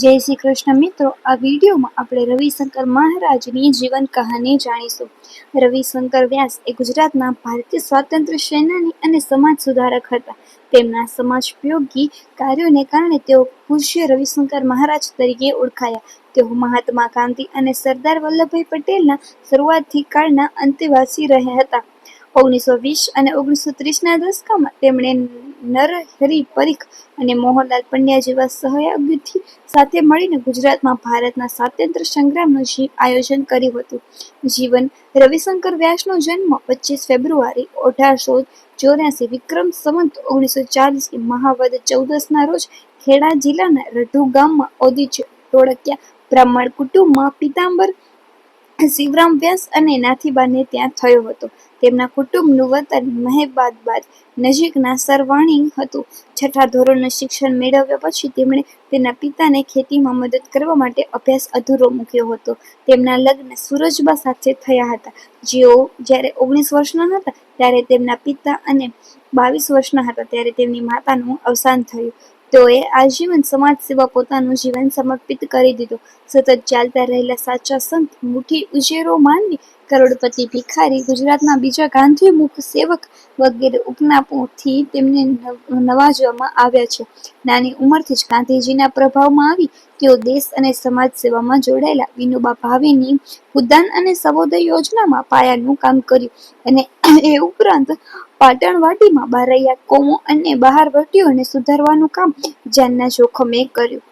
જય શ્રી કૃષ્ણ મિત્રો, આ વિડીયોમાં આપણે રવિશંકર મહારાજની જીવન કહાની જાણીશું. રવિશંકર વ્યાસ એ ગુજરાતના ભારતીય સ્વાતંત્ર્ય સેનાની અને સમાજ સુધારક હતા. તેમના સમાજોપયોગી કાર્યોને કારણે તેઓ પૂજ્ય રવિશંકર મહારાજ તરીકે ઓળખાયા. તેઓ મહાત્મા ગાંધી અને સરદાર વલ્લભભાઈ પટેલના શરૂઆતથી કાળના અંતેવાસી રહ્યા હતા. ઓગણીસો વીસ અને ઓગણીસો ત્રીસના દશકામાં તેમણે નરહરી પરીખ અને મોહનલાલ પંડ્યા જેવા સહયોગીથી સાથે મળીને ગુજરાતમાં ભારતના સ્વાતંત્ર્ય સંગ્રામનું આયોજન કર્યું હતું. જીવન, રવિશંકર વ્યાસનો જન્મ પચીસ ફેબ્રુઆરી અઢારસો ચોર્યાસી, વિક્રમ સંવંત ઓગણીસો ચાલીસની મહાવદ ચૌદસના રોજ ખેડા જિલ્લાના રઢુ ગામમાં ઓદિચ ટોળકિયા બ્રાહ્મણ કુટુંબમાં પિતાંબર શિવરામ વ્યાસ અને નાથીબાને ત્યાં થયો હતો. તેમના કુટુંબનું વતન મહેબાદબાદ નજીકના સરવાણી હતું. છઠ્ઠા ધોરણનું શિક્ષણ મેળવ્યા પછી તેમણે તેના પિતાને ખેતીમાં મદદ કરવા માટે અભ્યાસ અધૂરો મૂક્યો હતો. તેમના લગ્ન સુરજબા સાથે થયા હતા. જેઓ જ્યારે ઓગણીસ વર્ષના હતા, ત્યારે તેમના પિતા અને બાવીસ વર્ષના હતા. ત્યારે તેમની માતાનું અવસાન થયું. તેઓએ આજીવન સમાજ સેવા પોતાનું જીવન સમર્પિત કરી દીધું. સતત ચાલતા રહેલા સાચા સંત મુઠ્ઠી ઉજેરો માનવી કરોડપતિ ભિખારી, ગુજરાતના બીજા ગાંધીમુખ સેવક વગેરે ઉપનામોથી તેમને નવાજવામાં આવ્યા છે. નાની ઉંમરથી જ ગાંધીજીના પ્રભાવમાં આવી તેઓ દેશ અને સમાજ સેવામાં જોડાયેલા. વિનોબા ભાવેની ઉદ્યાન અને સવોદય યોજનામાં પાયાનું કામ કર્યું અને એ ઉપરાંત પાટણવાડીમાં બારૈયા, કોમો અને બહારવટીઓને સુધારવાનું કામ જાનના જોખમે કર્યું.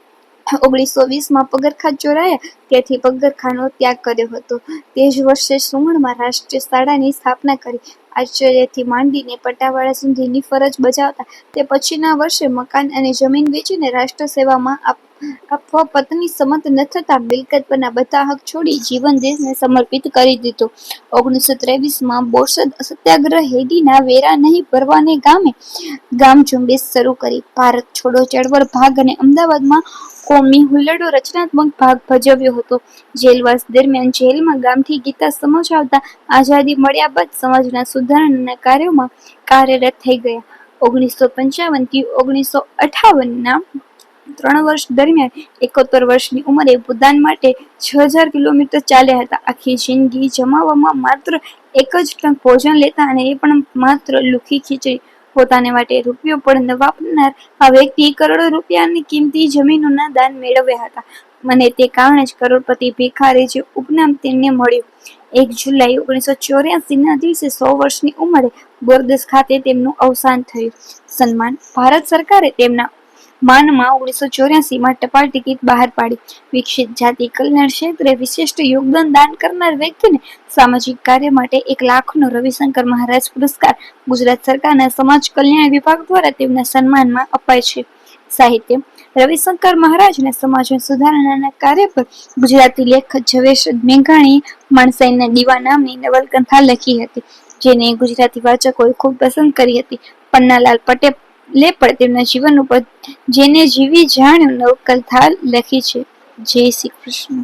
ઓગણીસો વીસમાં પગરખા ચોરાયા. તેથી પગરખાનો ત્યાગ કર્યો હતો. તે જ વર્ષે સુમણમાં રાષ્ટ્રીય શાળાની સ્થાપના કરી. આચાર્યથી માંડીને પટાવાળા સુધીની ફરજ બજાવતા તે પછીના વર્ષે મકાન અને જમીન વેચીને રાષ્ટ્ર સેવામાં આપવા પત્ની સંમત ન થતાં મિલકત પરના બધા હક છોડી જીવન દેશને સમર્પિત કરી દીધો. ઓગણીસો ત્રેવીસમાં બોરસદ સત્યાગ્રહ હેડીના વેરા નહીં ભરવાને ગામે ગામ ઝુંબેશ શરૂ કરી. ભારત છોડો ચળવળ ભાગ અને અમદાવાદમાં કોમી હુલ્લડો રચનાત્મક ભાગ ભજવ્યો હતો. જેલવાસ દરમિયાન જેલમાં ગામથી ગીતા સમજાવતા આઝાદી મળ્યા બાદ સમાજના સુધારણાના કાર્યોમાં કાર્યરત થઈ ગયા. ઓગણીસો પંચાવનથી ઓગણીસો અઠાવનના ત્રણ વર્ષ દરમિયાન એકોતેર વર્ષની ઉંમરે ભૂદાન માટે છ હજાર કિલોમીટર ચાલ્યા હતા. આખી જિંદગી જમાવવામાં માત્ર એક જ ટંક ભોજન લેતા અને એ પણ માત્ર લુખી ખીચડી. પોતાને માટે રૂપિયો પણ ન વાપરનાર આ વ્યક્તિ કરોડો રૂપિયાની કિંમતી જમીનોના દાન મેળવ્યા હતા. મને તે કારણે જ કરોડપતિ ભિખારી જે ઉપનામ તેમને મળ્યું. એક જુલાઈ ઓગણીસો ચોર્યાસીના દિવસે સો વર્ષની ઉંમરે બોરદેશ ખાતે તેમનું અવસાન થયું. સન્માન ભારત સરકારે તેમના માનમાં ઓગણીસો ચોર્યાસીમાં ટપાલ ટિકિટ બહાર પાડી. વિકસિત જાતિ કલ્યાણ ક્ષેત્રે વિશિષ્ટ યોગદાન દાન કરનાર વ્યક્તિને સામાજિક કાર્ય માટે એક લાખનો રવિશંકર મહારાજ પુરસ્કાર ગુજરાત સરકારના સમાજ કલ્યાણ વિભાગ દ્વારા તેમના સન્માનમાં અપાય છે. સાહિત્ય. રવિશંકર મહારાજના સમાજના સુધારણાના કાર્ય પર ગુજરાતી લેખક જવેશ મેઘાણીએ માણસાઈના દીવા નામની નવલકથા લખી હતી, જેને ગુજરાતી વાચકોએ ખૂબ પસંદ કરી હતી. પન્નાલાલ પટેલ પણ તેમના જીવન ઉપર જેને જીવી જાણ્યું નવકથા લખી છે. જય શ્રી કૃષ્ણ.